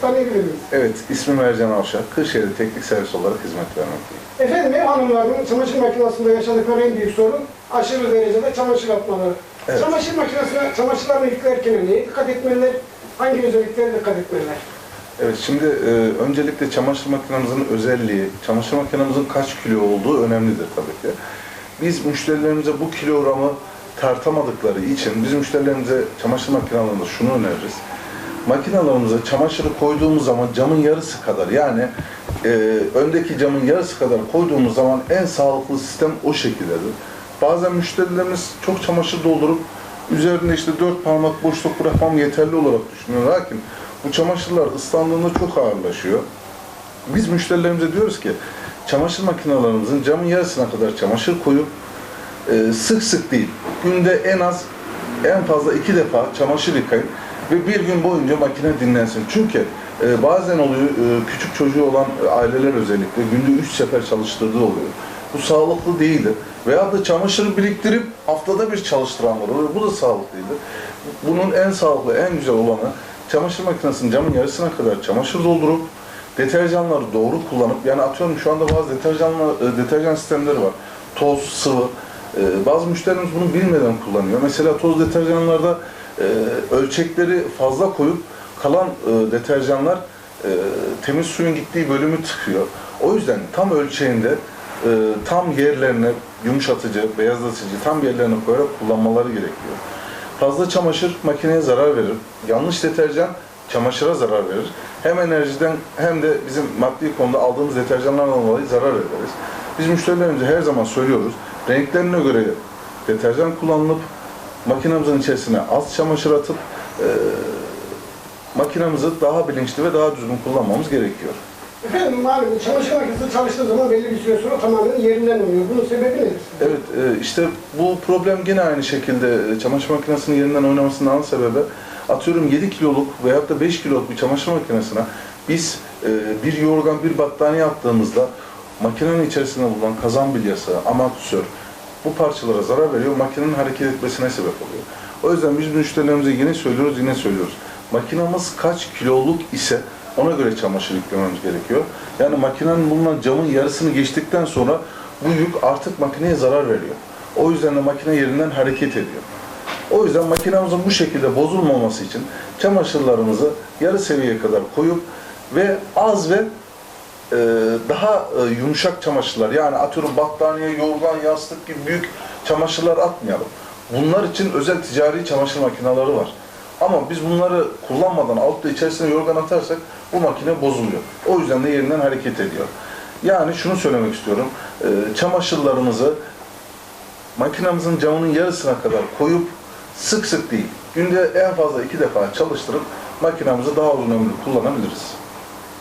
Tanıyabilir miyiz? Evet, ismim Ercan Avşak. Kırşehir'de teknik servis olarak hizmet vermekteyim. Efendim ev hanımlarının çamaşır makinesinde yaşadıkları en büyük sorun aşırı derecede çamaşır atmaları. Evet. Çamaşır makinesine çamaşırlarını yüklerken neye dikkat etmeliler? Hangi özelliklere dikkat etmeliler? Evet, şimdi e, öncelikle çamaşır makinemizin özelliği, çamaşır makinemizin kaç kilo olduğu önemlidir tabii ki. Biz müşterilerimize bu kilogramı tartamadıkları için biz müşterilerimize çamaşır makinelerinde şunu öneririz. Makinalarımıza çamaşırı koyduğumuz zaman camın yarısı kadar yani e, öndeki camın yarısı kadar koyduğumuz zaman en sağlıklı sistem o şekildedir. Bazen müşterilerimiz çok çamaşır doldurup üzerinde işte dört parmak boşluk bırakmam yeterli olarak düşünüyor. Lakin bu çamaşırlar ıslandığında çok ağırlaşıyor. Biz müşterilerimize diyoruz ki çamaşır makinalarımızın camın yarısına kadar çamaşır koyup e, sık sık değil, günde en az en fazla iki defa çamaşır yıkayın ve bir gün boyunca makine dinlensin. Çünkü e, bazen oluyor e, küçük çocuğu olan aileler özellikle günde üç sefer çalıştırdığı oluyor. Bu sağlıklı değildir. Veya da çamaşırı biriktirip haftada bir çalıştıranlar oluyor. Bu da sağlıklı değildir. Bunun en sağlıklı, en güzel olanı çamaşır makinesinin camın yarısına kadar çamaşır doldurup deterjanları doğru kullanıp yani atıyorum şu anda bazı deterjanlar, e, deterjan sistemleri var. Toz, sıvı. Bazı müşterimiz bunu bilmeden kullanıyor. Mesela toz deterjanlarda e, ölçekleri fazla koyup kalan e, deterjanlar e, temiz suyun gittiği bölümü tıkıyor. O yüzden tam ölçeğinde e, tam yerlerine yumuşatıcı, beyazlatıcı tam yerlerine koyarak kullanmaları gerekiyor. Fazla çamaşır makineye zarar verir. Yanlış deterjan çamaşıra zarar verir. Hem enerjiden hem de bizim maddi konuda aldığımız deterjanlardan dolayı zarar ederiz. Biz müşterilerimize her zaman söylüyoruz. Renklerine göre deterjan kullanılıp makinamızın içerisine az çamaşır atıp e, makinamızı daha bilinçli ve daha düzgün kullanmamız gerekiyor. Efendim malum çamaşır makinesi çalıştığı zaman belli bir süre sonra tamamen yerinden oynuyor. Bunun sebebi nedir? Evet, e, işte bu problem yine aynı şekilde e, çamaşır makinesinin yerinden oynamasının ana sebebi atıyorum 7 kiloluk veyahut da 5 kiloluk bir çamaşır makinesine biz e, bir yorgan, bir battaniye attığımızda makinenin içerisinde bulunan kazan bilyası, amortisör bu parçalara zarar veriyor, makinenin hareket etmesine sebep oluyor. O yüzden biz müşterilerimize yine söylüyoruz, yine söylüyoruz. Makinamız kaç kiloluk ise ona göre çamaşır yüklememiz gerekiyor. Yani makinenin bulunan camın yarısını geçtikten sonra bu yük artık makineye zarar veriyor. O yüzden de makine yerinden hareket ediyor. O yüzden makinamızın bu şekilde bozulmaması için çamaşırlarımızı yarı seviyeye kadar koyup ve az ve e, daha e, yumuşak çamaşırlar yani atıyorum battaniye, yorgan, yastık gibi büyük çamaşırlar atmayalım. Bunlar için özel ticari çamaşır makineleri var. Ama biz bunları kullanmadan alıp da içerisine yorgan atarsak bu makine bozuluyor. O yüzden de yerinden hareket ediyor. Yani şunu söylemek istiyorum. e, Çamaşırlarımızı makinamızın camının yarısına kadar koyup sık sık değil, günde en fazla iki defa çalıştırıp makinamızı daha uzun ömürlü kullanabiliriz.